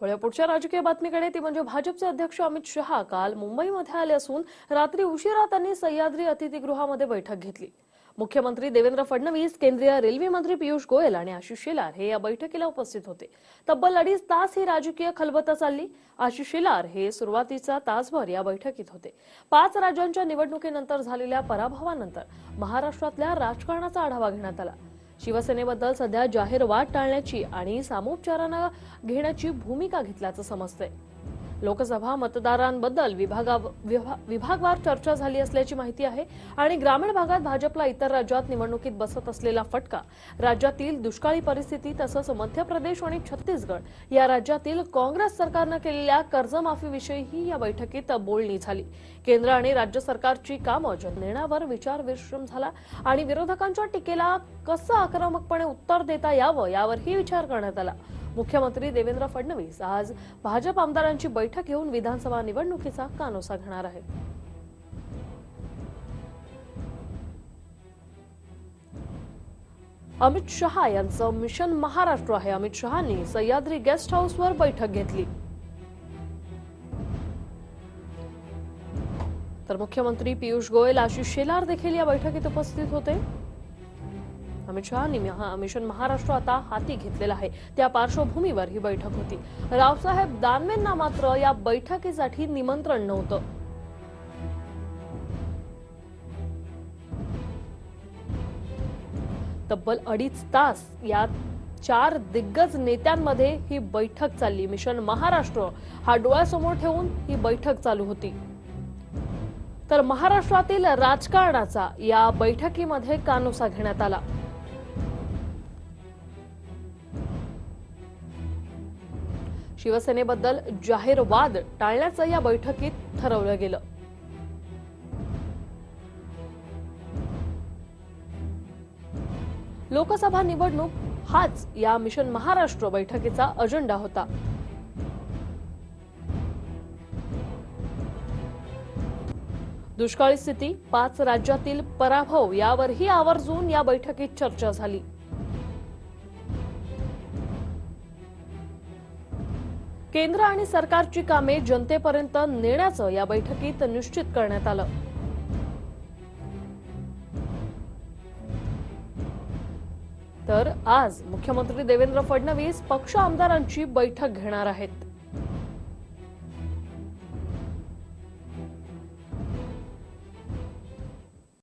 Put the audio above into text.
वळूया पुढच्या राजकीय बातमीकडे ती म्हणजे भाजपचे अध्यक्ष अमित शहा काल मुंबईमध्ये आले असून रात्री उशिरा त्यांनी सह्याद्री अतिथीगृहामध्ये बैठक घेतली. मुख्यमंत्री देवेंद्र फडणवीस केंद्रीय रेल्वे मंत्री पियुष गोयल आणि आशिष शेलार हे या बैठकीला उपस्थित होते. तब्बल अडीच तास ही राजकीय खलबत चालली. आशिष शेलार हे सुरुवातीचा तासभर या बैठकीत होते. पाच राज्यांच्या निवडणुकीनंतर झालेल्या पराभवानंतर महाराष्ट्रातल्या राजकारणाचा आढावा घेण्यात आला. शिवसेनेबद्दल सध्या जाहीर वाद टाळण्याची आणि सामोपचारानं घेण्याची भूमिका घेतल्याचं समजतंय. लोकसभा मतदारांबद्दल विभागा विभा- विभागवार चर्चा झाली असल्याची माहिती आहे आणि ग्रामीण भागात भाजपला इतर राज्यात निवडणुकीत बसत असलेला फटका राज्यातील दुष्काळी परिस्थिती तसंच मध्य प्रदेश आणि छत्तीसगड या राज्यातील काँग्रेस सरकारनं केलेल्या कर्जमाफीविषयीही या बैठकीत बोलणी झाली. केंद्र आणि राज्य सरकारची कामं जननेण्यावर विचार विश्रम झाला आणि विरोधकांच्या टीकेला कसं आक्रमकपणे उत्तर देता यावं यावरही विचार करण्यात आला. मुख्यमंत्री देवेंद्र फडणवीस आज भाजप आमदारांची बैठक घेऊन विधानसभा निवडणुकीचा कानोसा घेणार आहेत. अमित शहा यांचं मिशन महाराष्ट्र आहे. अमित शहानी सह्याद्री गेस्ट हाऊसवर बैठक घेतली. तर मुख्यमंत्री पियुष गोयल आशिष शेलार देखील या बैठकीत उपस्थित होते. अमित शहानी मिशन महाराष्ट्र आता हाती घेतलेला आहे. त्या पार्श्वभूमीवर ही बैठक होती. रावसाहेब दानवेंना मात्र या बैठकीसाठी निमंत्रण नव्हतं. तब्बल अडीच तास या चार दिग्गज नेत्यांमध्ये ही बैठक चालली. मिशन महाराष्ट्र हा डोळ्यासमोर ठेवून ही बैठक चालू होती. तर महाराष्ट्रातील राजकारणाचा या बैठकीमध्ये कानोसा घेण्यात आला. शिवसेनेबद्दल जाहीर वाद टाळण्याचं या बैठकीत ठरवलं गेलं. लोकसभा निवडणूक हाच या मिशन महाराष्ट्र बैठकीचा अजेंडा होता. दुष्काळी स्थिती पाच राज्यातील पराभव यावरही आवर्जून या बैठकीत चर्चा झाली. केंद्र आणि सरकारची कामे जनतेपर्यंत नेण्याचं या बैठकीत निश्चित करण्यात आलं. तर आज मुख्यमंत्री देवेंद्र फडणवीस पक्ष आमदारांची बैठक घेणार आहेत.